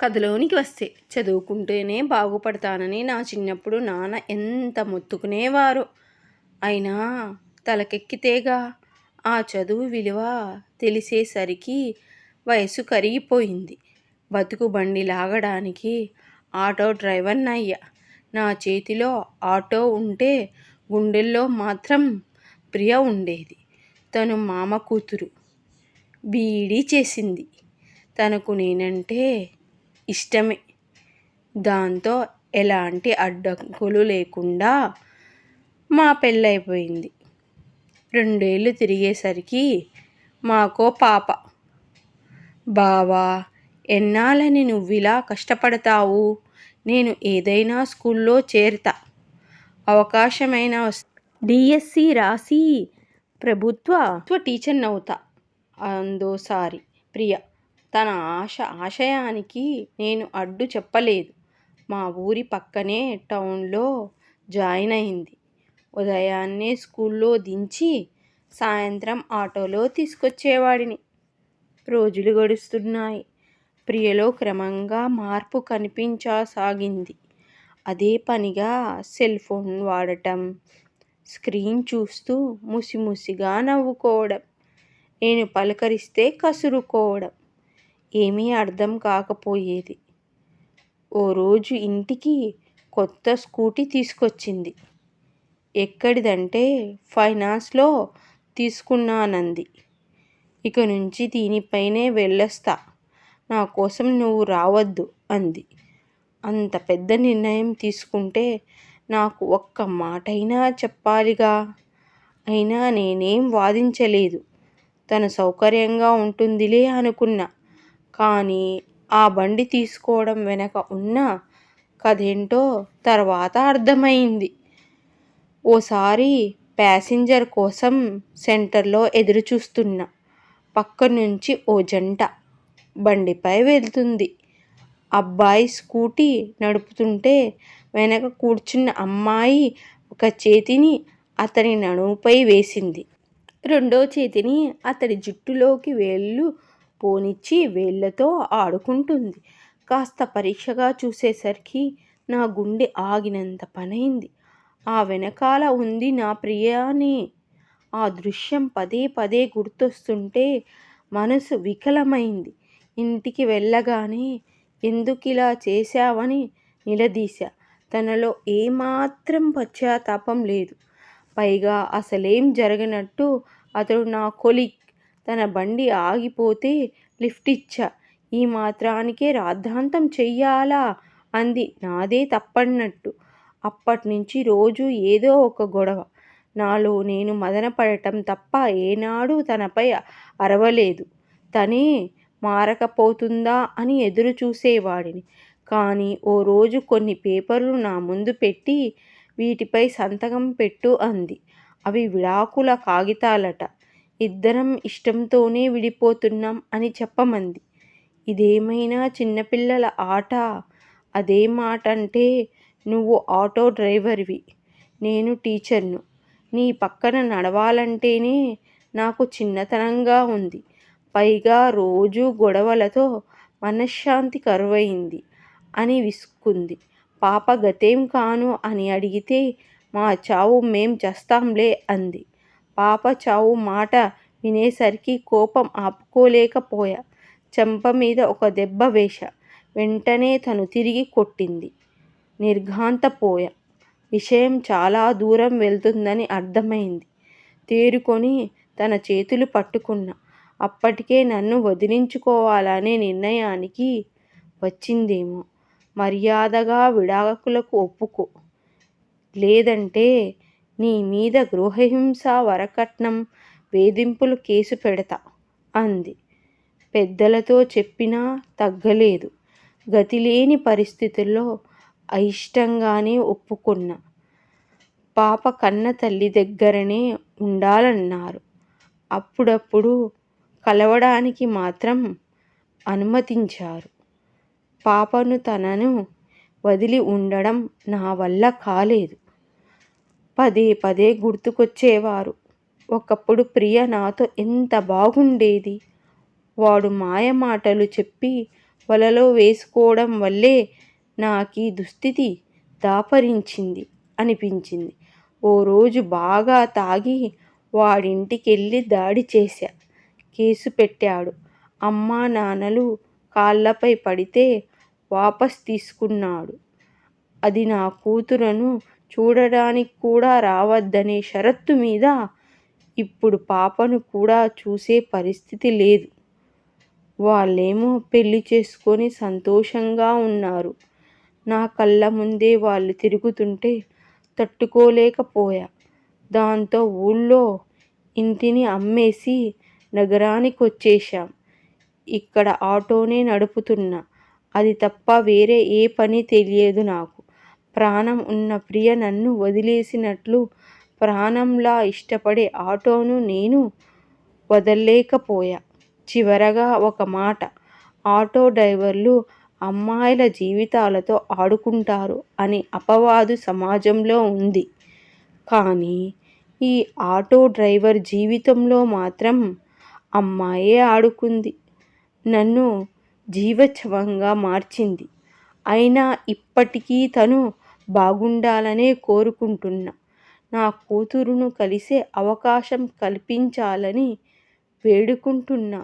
కథలోనికి వస్తే చదువుకుంటేనే బాగుపడతానని నా చిన్నప్పుడు నాన్న ఎంత మొత్తుకునేవారు. అయినా తలకెక్కితేగా ఆ చదువు విలువ తెలిసేసరికి వయసు కరిగిపోయింది. బతుకు బండి లాగడానికి ఆటో డ్రైవర్నయ్యా. నా చేతిలో ఆటో ఉంటే గుండెల్లో మాత్రం ప్రియ ఉండేది. తను మామ కూతురు. బీఈడీ చేసింది. తనకు నేనంటే ఇష్టమే. దాంతో ఎలాంటి అడ్డంకులు లేకుండా మా పెళ్ళైపోయింది రెండేళ్ళు తిరిగేసరికి మాకో పాప. బావా ఎన్నాళ్ళని నువ్విలా కష్టపడతావు? నేను ఏదైనా స్కూల్లో చేరతా. అవకాశమైనా డిఎస్సి రాసి ప్రభుత్వ టీచర్ని అవుతా అందోసారి ప్రియ తన ఆశ ఆశయానికి నేను అడ్డు చెప్పలేదు. మా ఊరి పక్కనే టౌన్లో జాయిన్ అయింది. ఉదయాన్నే స్కూల్లో దించి సాయంత్రం ఆటోలో తీసుకొచ్చేవాడిని. రోజులు గడుస్తున్నాయి. ప్రియలో క్రమంగా మార్పు కనిపించసాగింది. అదే పనిగా సెల్ ఫోన్ వాడటం స్క్రీన్ చూస్తూ ముసిముసిగా నవ్వుకోవడం నేను పలకరిస్తే కసురుకోవడం ఏమీ అర్థం కాకపోయేది. ఓ రోజు ఇంటికి కొత్త స్కూటీ తీసుకొచ్చింది. ఎక్కడిదంటే ఫైనాన్స్లో తీసుకున్నానంది. ఇక నుంచి దీనిపైనే వెళ్ళొస్తా. నా కోసం నువ్వు రావద్దు అంది. అంత పెద్ద నిర్ణయం తీసుకుంటే నాకు ఒక్క మాటైనా చెప్పాలిగా? అయినా నేనేం వాదించలేదు. తను సౌకర్యంగా ఉంటుందిలే అనుకున్నా. కానీ ఆ బండి తీసుకోవడం వెనక ఉన్న కథేంటో తర్వాత అర్థమైంది. ఓసారి ప్యాసింజర్ కోసం సెంటర్లో ఎదురుచూస్తున్నా పక్క నుంచి ఓ జంట బండిపై వెళ్తుంది. అబ్బాయి స్కూటీ నడుపుతుంటే వెనక కూర్చున్న అమ్మాయి ఒక చేతిని అతని నడుముపై వేసింది. రెండో చేతిని అతడి జుట్టులోకి వేళ్ళు పోనిచ్చి వేళ్ళతో ఆడుకుంటుంది. కాస్త పరీక్షగా చూసేసరికి నా గుండె ఆగినంత పనైంది. ఆ వెనకాల ఉంది నా ప్రియాని. ఆ దృశ్యం పదే పదే గుర్తొస్తుంటే మనసు వికలమైంది. ఇంటికి వెళ్ళగానే ఎందుకిలా చేశావని నిలదీశా. తనలో ఏమాత్రం పశ్చాత్తాపం లేదు. పైగా అసలేం జరగనట్టు అతడు నా కొలిక్ తన బండి ఆగిపోతే లిఫ్ట్ ఇచ్చా. ఈ మాత్రానికే రాద్ధాంతం చెయ్యాలా? అంది. నాదే తప్పన్నట్టు. అప్పటినుంచి రోజు ఏదో ఒక గొడవ. నాలో నేను మదనపడటం తప్ప ఏనాడు తనపై అరవలేదు. తనే మారకపోతుందా అని ఎదురు చూసేవాడిని కానీ ఓ రోజు కొన్ని పేపర్లు నా ముందు పెట్టి వీటిపై సంతకం పెట్టు అంది. అవి విడాకుల కాగితాలట. ఇద్దరం ఇష్టంతోనే విడిపోతున్నాం అని చెప్పమంది. ఇదేమైనా చిన్నపిల్లల ఆట? అదే మాటంటే నువ్వు ఆటో డ్రైవర్వి. నేను టీచర్ను. నీ పక్కన నడవాలంటేనే నాకు చిన్నతనంగా ఉంది. పైగా రోజు గొడవలతో మనశ్శాంతి కరువైంది అని విసుక్కుంది. పాప గతేం కాను అని అడిగితే మా చావు మేం చేస్తాంలే అంది. పాప చావు మాట వినేసరికి కోపం ఆపుకోలేకపోయా. చెంప మీద ఒక దెబ్బ వేశా. వెంటనే తను తిరిగి కొట్టింది. నిర్ఘాంతపోయా. విషయం చాలా దూరం వెళ్తుందని అర్థమైంది. తేరుకొని తన చేతులు పట్టుకున్నా. అప్పటికే నన్ను వదిలించుకోవాలనే నిర్ణయానికి వచ్చిందేమో. మర్యాదగా విడాకులకు ఒప్పుకో. లేదంటే నీ మీద గృహహింస వరకట్నం వేధింపులు కేసు పెడతా అంది. పెద్దలతో చెప్పినా తగ్గలేదు. గతిలేని పరిస్థితుల్లో అయిష్టంగానే ఒప్పుకున్నా. పాప కన్న తల్లి దగ్గరనే ఉండాలన్నారు. అప్పుడప్పుడు కలవడానికి మాత్రం అనుమతించారు. పాపను తనను వదిలి ఉండడం నా వల్ల కాలేదు. పదే పదే గుర్తుకొచ్చేవారు ఒకప్పుడు ప్రియ నాతో ఎంత బాగుండేది వాడు మాయ మాటలు చెప్పి వలలో వేసుకోవడం వల్లే నాకీ దుస్థితి దాపరించింది అనిపించింది. ఓ రోజు బాగా తాగి వాడింటికెళ్ళి దాడి చేశా. కేసు పెట్టాడు. అమ్మా నాన్నలు కాళ్ళపై పడితే వాపస్ తీసుకున్నాడు. అది నా కూతురును చూడడానికి కూడా రావద్దనే షరత్తు మీద. ఇప్పుడు పాపను కూడా చూసే పరిస్థితి లేదు. వాళ్ళేమో పెళ్ళి చేసుకొని సంతోషంగా ఉన్నారు నా కళ్ళ ముందే వాళ్ళు తిరుగుతుంటే తట్టుకోలేకపోయా. దాంతో ఊళ్ళో ఇంటిని అమ్మేసి నగరానికి వచ్చేశాం ఇక్కడ ఆటోనే నడుపుతున్నా. అది తప్ప వేరే ఏ పని తెలియదు నాకు. ప్రాణం ఉన్న ప్రియ నన్ను వదిలేసినట్లు ప్రాణంలా ఇష్టపడే ఆటోను నేను వదల్లేకపోయా. చివరగా ఒక మాట ఆటో డ్రైవర్లు అమ్మాయిల జీవితాలతో ఆడుకుంటారు అనే అపవాదు సమాజంలో ఉంది కానీ ఈ ఆటో డ్రైవర్ జీవితంలో మాత్రం అమ్మాయే ఆడుకుంది. నన్ను జీవచ్ఛవంగా మార్చింది. అయినా ఇప్పటికీ తను బాగుండాలనే కోరుకుంటున్నా. నా కూతురును కలిసే అవకాశం కల్పించాలని వేడుకుంటున్నా.